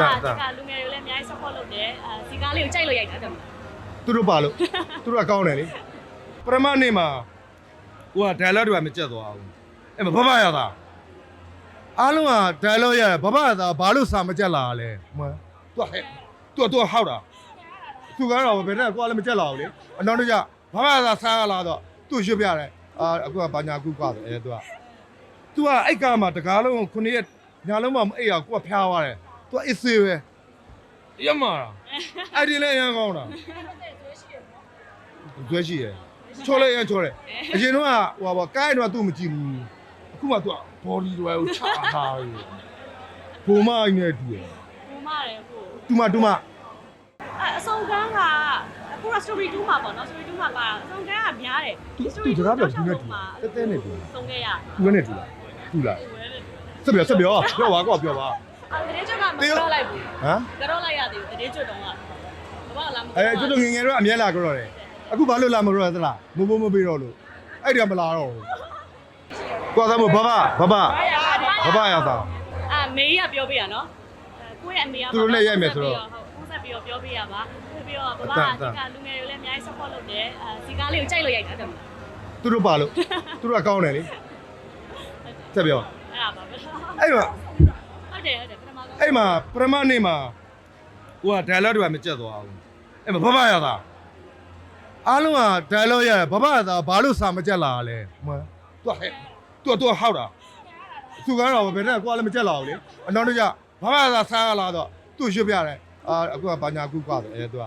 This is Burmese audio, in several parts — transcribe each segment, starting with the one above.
တန်ဒီတန်ကလူငယ်တွေလည်းအများကြီး support လုပ်တယ်အဲဒီကားလေးကိုကြိုက်လို့ရိုက်တာတယ်သူတို့ပါလို့သူတို့ကကောင်းတယ်လေပရမနေ့မှာဟိုက dialogue တွေကမကြက်သွားဘူးအဲ့မှာဘဘရတာအားလုံးက dialogue ရဘဘရတာဘာလို့စာမကြက်လာလဲဟမ်သူကဟဲ့သူကသူကဟောက်တာသူကတော့ဘယ်နဲ့ကိုကလည်းမကြက်လာဘူးလေအနောက်တော့ကျဘဘရတာစားရလာတော့သူ့ရွှေ့ပြတယ်အာအခုကဘာညာကူကွာတယ်အဲသူကသူကအဲ့ကမှာတကားလုံးခုနှစ်ရက်ညာလုံးမှမအိပ်ရကိုကဖျားသွားတယ် သူက is ပဲရမလားအဲ့ဒီလည်းအရင်ကောင်းတာကျွဲရှိရယ်ချောလိုက်ရင်ချောတယ်အရင်တော့ဟိုပါကိုင်းတော့သူ့မကြည့်ဘူးအခုမှသူက body တွေကိုချထားပြီဘုံမအိုင်းနဲ့တူတယ်ဘူမတယ်ကိုတူမတူမအဲအစုံကန်းကအခုက story 2မှာပေါ့နော် story 2မှာပါအစုံကန်းကများတယ်သူသူစကားပြောသူနဲ့တူတဲတဲနဲ့တူစုံခဲ့ရသူနဲ့တူလားတူလားဆက်ပြောဆက်ပြောပြောပါကောပြောပါ အဲတရေကျွတ်ကမကြောက်လိုက်ဘူးဟမ်ကြောက်လိုက်ရသေးဘူးတရေကျွတ်တော့ကဘာလာမအဲကျွတ်တို့ငငယ်တော့အမြဲလာကြတော့တယ်အခုဘာလို့လာမလို့သလားမဘမပေးတော့လို့အဲ့ဒီကမလာတော့ဘူးကွာသားမဘဘဘဘဘဘရတာအာမေးရပြောပေးရနော်ကိုယ့်ရဲ့အမေကဟုတ်ဆက်ပြီးတော့ပြောပေးရပါပြီးတော့ဘာဘာဒီကလူငယ်တွေလည်းအများကြီး support လုပ်တယ်အဲဒီကားလေးကိုကြိုက်လို့ရိုက်တာတယ်သူတို့ပါလို့သူတို့ကကောင်းတယ်လေဆက်ပြောအဲ့ဒါပါပဲအဲ့မှာ ဟုတ်တယ်ဟုတ်တယ်ပထမဆုံးအဲ့မှာပရမနေ့မှာဟိုက dialogue တွေကမကြက်သွားဘူးအဲ့မှာဘဘရတာအားလုံးက dialogue ရဘဘရတာဘာလို့စာမကြက်လာလဲဟမ်သူကဟဲ့သူကသူကဟောက်တာသူကတော့ဘယ်နဲ့ကိုကလည်းမကြက်လာဘူးလေအနောက်တော့ကျဘဘရတာစားရလာတော့သူ့ရွှေ့ပြတယ်အာအခုကဘာညာကူကွာတယ်အဲသူက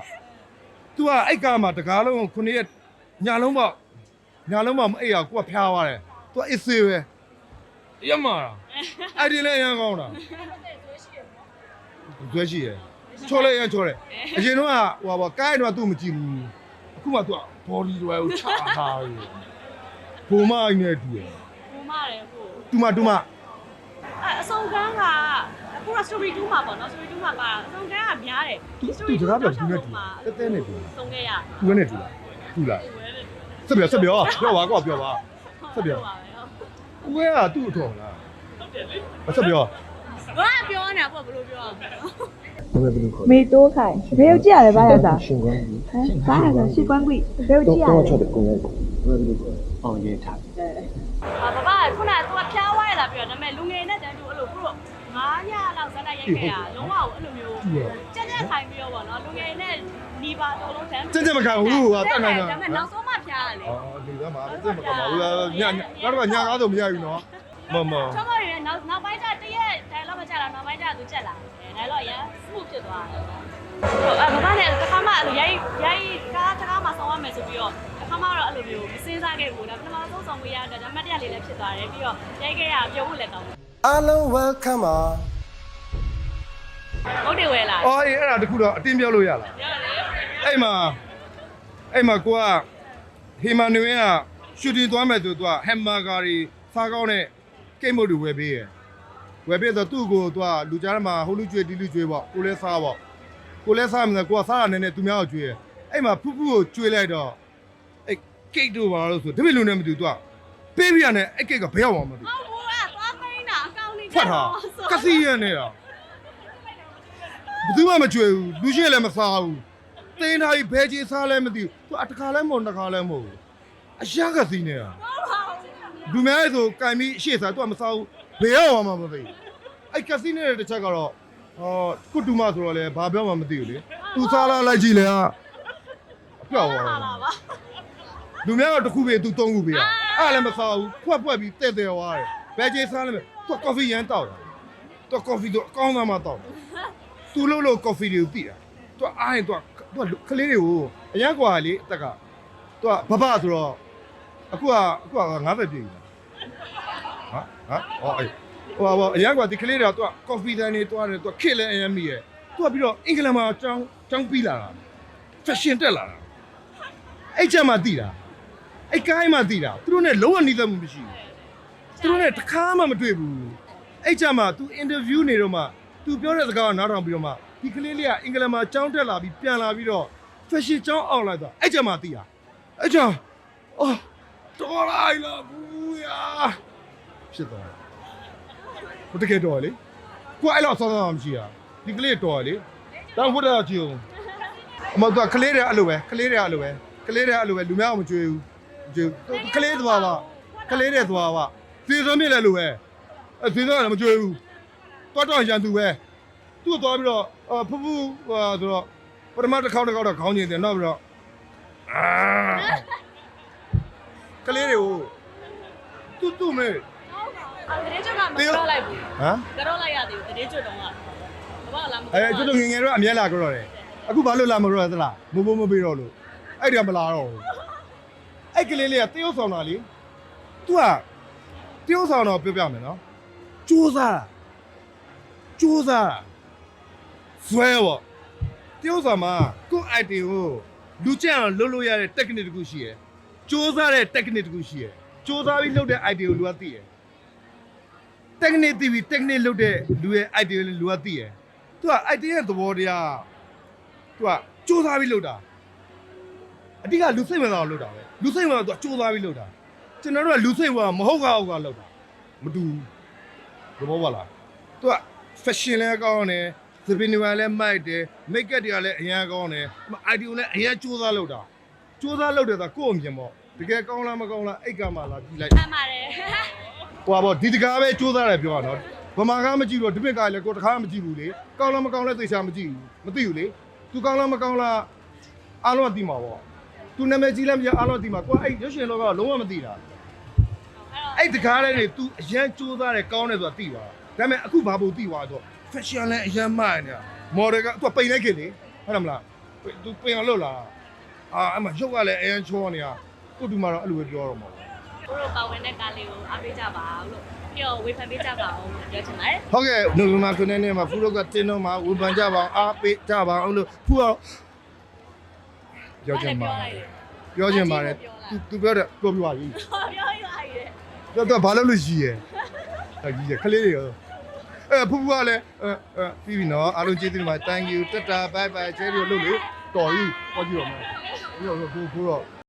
သူကအဲ့ကမှာတကားလုံးခုနှစ်ရက်ညာလုံးပေါ့ညာလုံးပေါ့မအိပ်ရကိုကဖျားသွားတယ်သူက is ပဲရမလား အဲ့ဒီလည်းအရင်ကောင်းတာကျွဲရှိရယ်ချောလိုက်ရင်ချောတယ်အရင်တော့ဟိုပါကိုင်းတော့သူ့မကြည့်ဘူးအခုမှသူက body တွေကိုချထားပြီဘုံမအိုင်းနဲ့တူတယ်ဘူမတယ်ကိုတူမတူမအဲအစုံကန်းကအခုက story 2မှာပေါ့နော် story 2မှာပါအစုံကန်းကများတယ်သူသူစကားပြောသူနဲ့တူတဲတဲနဲ့တူစုံခဲ့ရသူနဲ့တူလားတူလားဆက်ပြောဆက်ပြောပြောပါကောပြောပါဆက်ပြောကိုကသူ့အထော်လား ဆက်ပြော ဘာပြောနေတာပေါ့ဘယ်လိုပြောရမလဲ 没多开，没有进来吧？要咋？性关系，哎，啥呀？是官贵，没有都进来都要。确定公安局，我也不知道。哦，也差。 အာဘာဘာခုနကသူကဖျားဝါရလာပြီးတော့ဒါပေမဲ့လူငယ်နဲ့တန်းတူအဲ့လိုခုတော့900လောက်ဇက်တိုက်ရိုက်ခဲ့ရလုံးဝအဲ့လိုမျိုးကြက်ကြက်ခိုင်ပြီးတော့ပေါ့နော်လူငယ်နဲ့ဒီပါတော်လုံးတန်း ကြက်ကြက်မခံဘူးဟာတက်နိုင်တာ ဒါပေမဲ့နောက်ဆုံးမှဖျားရတယ် အော်ဒီကမှာကြက်မခံပါဘူးညညတော့ညာကားဆိုမရဘူးနော်မမ ချောမော်ရ ရ နောက်နောက်ပိုင်းကျတရက် dialogue မကြတာနောက်ပိုင်းကျသူကြက်လာတယ် dialogue ရမ်း smooth ဖြစ်သွားတယ်ဟုတ်အဘာနဲ့တစ်ခါမှအဲ့လိုရိုက်ရိုက်ကားတစ်ခါမှဆောင်းရမယ်ဆိုပြီးတော့တစ်ခါမှတော့အဲ့လိုမျိုးမစင်းစားခဲ့ဘူးဒါပထမဆုံးဆောင်ပေးရတဲ့ဒါမှတ်တရလေးလည်းဖြစ်သွားတယ်ပြီးတော့ရိုက်ခဲ့ရပြုံးဖို့လည်းကောင်းတယ်အားလုံး welcome ပါဟုတ်တယ်ဝယ်လာအော်အေးအဲ့ဒါတခုတော့အတင်းပြောလို့ရလားအဲ့မှာအဲ့မှာကိုကဟီမန်နွေကရှူတင်သွားမယ်ဆိုတော့ဟမ်ဘာဂါရီစားကောင်းတဲ့ ကိတ်မုတ်တွေဝယ်ပေးရယ်ဝယ်ပေးတော့သူ့ကိုသူကလူကြားထဲမှာဟိုလူကျွေးဒီလူကျွေးပေါ့ကိုလဲစားပေါ့ကိုလဲစားမယ်ကိုကစားတာနည်းနည်းသူများကိုကျွေးရယ်အဲ့မှာဖူးဖူးကိုကျွေးလိုက်တော့အဲ့ကိတ်တို့ပါလို့ဆိုတပည့်လူနဲ့မတူသူကပေးပြရတယ်အဲ့ကိတ်ကဘယ်ရောက်မှမသိဘူးဟုတ်ဘူးอ่ะသွားသိန်းတာအကောင့်လေးဖွက်ထားကစီရနေတာဘယ်သူမှမကြွယ်ဘူးလူရှိလည်းမစားဘူးတင်းထားပြီးဘဲကြီးစားလည်းမသိဘူးသူအတခါလည်းမဟုတ်တစ်ခါလည်းမဟုတ်ဘူးအရကစီနေတာ လူများရဲ့ဆိုကံပြီးရှေ့စားသူကမစားဘူးဘယ်ရောက်မှမသိဘူးအဲ့ကစီနေတဲ့တစ်ချက်ကတော့ဟောကုတူမဆိုတော့လေဘာပြောမှမသိဘူးလေသူစားလာလိုက်ကြည့်လေဟာအပြောက်သွားလာတာပါပါလူများတော့တစ်ခုပဲသူသုံးခုပဲအဲ့လည်းမစားဘူးဖွက်ဖွက်ပြီးတဲ့တဲ့သွားတယ်ဘဲကြီးစားလည်းမသူကော်ဖီရမ်းတောက်တာတော့ကော်ဖီတော့အကောင်းသားမှတောက်တယ်သူ့လို့လို့ကော်ဖီတွေကိုတိတာသူကအားရင်သူကသူကကလေးတွေကိုအရန်ကွာလေအသက်ကသူကဘဘဆိုတော့အခုကအခုက90ပြည့်ပြီ လားဟာဟာဟောအေးဟိုပါအရန်ကွာဒီကလေးတွေကသူကကော်ဖီတန်းတွေတွားတယ်သူကခစ်လဲအရန်မိရဲ့သူကပြီးတော့အင်္ဂလန်မှာចောင်းចောင်းပြီးလာတာ fashion တက်လာတာအဲ့ချက်မှတိတာအဲ့ကိုင်းမှတိတာသူတို့ ਨੇ လုံးဝနှီးသက်မှုမရှိဘူးသူတို့ ਨੇ တစ်ခါမှမတွေ့ဘူး အဲ့ကြမှာ तू interview နေတော့မှ तू ပြောတဲ့စကားကိုနားထောင်ပြီးတော့မှဒီကလေးလေးကအင်္ဂလန်မှာကျောင်းတက်လာပြီးပြန်လာပြီးတော့ fashion ကျောင်းအောင်လိုက်တော့အဲ့ကြမှာသိရအဲ့ကြအော်တော်လိုက်လားဘူးယာ ဖြစ်သွားတယ်ဘုတကယ်တော်လေကိုအဲ့လောက်ဆောင်းဆောင်းမရှိရဒီကလေးတော်လေတောင်ဖို့တော့ကြည့်အောင်အမကကလေးတွေအဲ့လိုပဲကလေးတွေအဲ့လိုပဲကလေးတွေအဲ့လိုပဲလူများမကြွေးဘူးကြွေးကလေးသွားပါကလေးတွေသွားပါသေဆုံးမြစ်လည်းလိုပဲအဲသေဆုံးလည်းမကြွေးဘူးတော့တော့ရန်သူပဲသူ့သွားပြီးတော့ဖူးဖူးဟိုဆိုတော့ပထမတစ်ခေါက်တစ်ခေါက်တော့ခေါင်းကျင်တယ်နောက်ပြီးတော့အာကလေးတွေကိုတူတူမဲ အော်တရေကျွတ်ကမကြောက်လိုက်ဘူးဟမ်ကြောက်လိုက်ရသေးဘူးတရေကျွတ်တော့ကဘာလာမအဲကျွတ်တို့ငယ်ငယ်တော့အမြဲလာကြတော့တယ်အခုဘာလို့လာမလို့လဲသလားမဘိုးမပေးတော့လို့အဲ့ဒီကမလာတော့ဘူးအဲ့ကလေးလေးကတရုတ်ဆောင်တာလေ तू ကတရုတ်ဆောင်တော့ပြောပြမယ်နော်ကြိုးစားတာကြိုးစားတာဇွဲပေါ့တရုတ်ဆောင်မှာကိုယ့် item ကိုလူကျန်အောင်လုပ်လို့ရတဲ့ technique တခုရှိရယ်ကြိုးစားတဲ့ technique တခုရှိရယ်ကြိုးစားပြီးလုပ်တဲ့ item ကိုလူကသိရယ် technique သိပြီး technique လုပ်တဲ့လူရဲ့ item ကိုလူကသိရယ်သူက item ရဲ့သဘောတရားသူကစူးစမ်းပြီးလုပ်တာအတိကလူစိတ်ဝင်စားအောင်လုပ်တာပဲလူစိတ်ဝင်စားသူကစူးစမ်းပြီးလုပ်တာကျွန်တော်တို့ကလူစိတ်ဝင်စားမဟုတ်ကဟုတ်ကလုပ်တာမတူဘူးသဘောပါလားသူက fashion လည်းကောင်းတယ်သပင်တွေလည်းမိုက်တယ် make up တွေကလည်းအရင်ကောင်းတယ် item ကိုလည်းအရင်စူးစမ်းလုပ်တာစူးစမ်းလုပ်တယ်ဆိုတော့ကိုယ့်အမြင်ပေါ့တကယ်ကောင်းလားမကောင်းလားအိတ်ကမှလာကြည့်လိုက်မှန်ပါတယ် ဟိုပါဒီတကားပဲစူးစမ်းတယ်ပြောတာနော်ဗမာကမကြည့်တော့ဒီဘက်ကလည်းကိုတကားမကြည့်ဘူးလေကောင်းလားမကောင်းလဲသေချာမကြည့်ဘူးမသိဘူးလေသူကောင်းလားမကောင်းလားအားလုံးကသိမှာပေါ့သူနာမည်ကြီးလည်းမကြည့်အားလုံးသိမှာကိုအဲ့ရွှေရှင်လောကလုံးဝမသိတာအဲ့တကားလေးနေ तू အရန်စူးစမ်းတယ်ကောင်းတယ်ဆိုတာသိပါဒါပေမဲ့အခုဘာဖို့သိသွားတော့ fashion လည်းအရန်မှန်နေတာမော်ဒယ်ကသူကပိန်လိုက်ခင်လေဟုတ်တယ်မလားသူပိန်အောင်လုပ်လာအာအမရုပ်ကလည်းအရန်ချောနေတာကိုတူမာတော့အဲ့လိုပဲပြောတော့မှာ ကိုတို့ပါဝင်တဲ့ကားလေးကိုအားပေးကြပါဦးလို့ပြီးတော့ဝေဖန်ပေးကြပါဦးလို့ပြောချင်ပါတယ်ဟုတ်ကဲ့နိုဝင်ဘာ9ရက်နေ့မှာဖူးတော့ကတင်းတော့မှာဝန်ပန်ကြပါအောင်အားပေးကြပါအောင်လို့ဖူးတော့ပြောချင်ပါတယ်ပြောချင်ပါတယ်သူသူပြောတယ်ပြောပြပါကြီးပြောပြောရရည်တော့တော့ဘာလို့လို့ရှိရဲဟာကြီးရခလေးတွေရောအဲဖူးဖူးကလည်းအဲအဲပြီးပြီနော်အားလုံးကျေးဇူးတင်ပါတယ် thank you တတာ bye bye ကျေးဇူးလို့လို့လေတော်ကြီးဟောကြည့်တော့မယ်ပြီးတော့ကိုကိုတော့